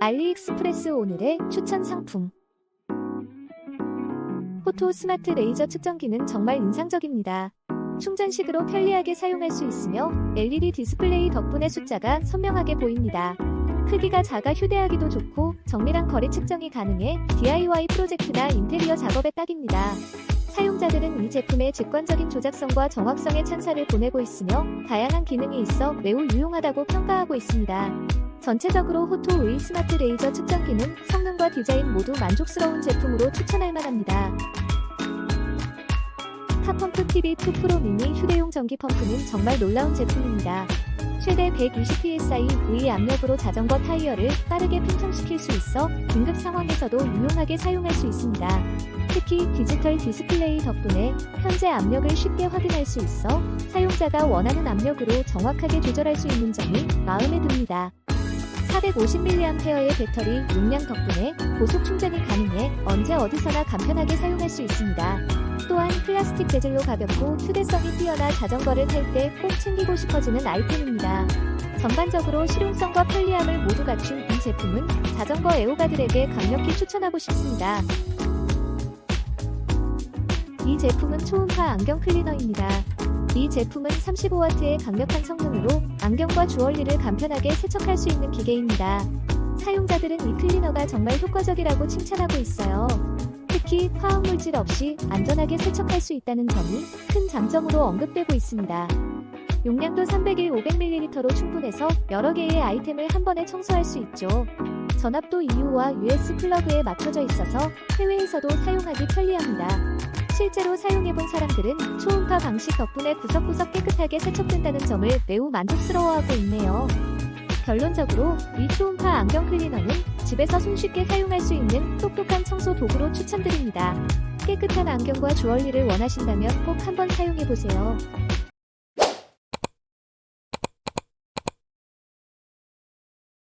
알리익스프레스 오늘의 추천 상품. 포토 스마트 레이저 측정기는 정말 인상적입니다. 충전식으로 편리하게 사용할 수 있으며 LED 디스플레이 덕분에 숫자가 선명하게 보입니다. 크기가 작아 휴대하기도 좋고 정밀한 거리 측정이 가능해 DIY 프로젝트나 인테리어 작업에 딱입니다. 사용자들은 이 제품의 직관적인 조작성과 정확성에 찬사를 보내고 있으며 다양한 기능이 있어 매우 유용하다고 평가하고 있습니다. 전체적으로 호토의 스마트 레이저 측정기는 성능과 디자인 모두 만족스러운 제품으로 추천할 만합니다. 카펌프 TV2 프로 미니 휴대용 전기 펌프는 정말 놀라운 제품입니다. 최대 120psi의 압력으로 자전거 타이어를 빠르게 팽창시킬 수 있어 긴급 상황에서도 유용하게 사용할 수 있습니다. 특히 디지털 디스플레이 덕분에 현재 압력을 쉽게 확인할 수 있어 사용자가 원하는 압력으로 정확하게 조절할 수 있는 점이 마음에 듭니다. 450mAh의 배터리 용량 덕분에 고속 충전이 가능해 언제 어디서나 간편하게 사용할 수 있습니다. 또한 플라스틱 재질로 가볍고 휴대성이 뛰어나 자전거를 탈 때 꼭 챙기고 싶어지는 아이템입니다. 전반적으로 실용성과 편리함을 모두 갖춘 이 제품은 자전거 애호가들에게 강력히 추천하고 싶습니다. 이 제품은 초음파 안경 클리너입니다. 이 제품은 35W의 강력한 성능으로 안경과 주얼리를 간편하게 세척할 수 있는 기계입니다. 사용자들은 이 클리너가 정말 효과적이라고 칭찬하고 있어요. 특히 화학물질 없이 안전하게 세척할 수 있다는 점이 큰 장점으로 언급되고 있습니다. 용량도 300일 500ml로 충분해서 여러 개의 아이템을 한 번에 청소할 수 있죠. 전압도 EU와 US 플러그에 맞춰져 있어서 해외에서도 사용하기 편리합니다. 실제로 사용해본 사람들은 초음파 방식 덕분에 구석구석 깨끗하게 세척된다는 점을 매우 만족스러워하고 있네요. 결론적으로 이 초음파 안경 클리너는 집에서 손쉽게 사용할 수 있는 똑똑한 청소 도구로 추천드립니다. 깨끗한 안경과 주얼리를 원하신다면 꼭 한번 사용해보세요.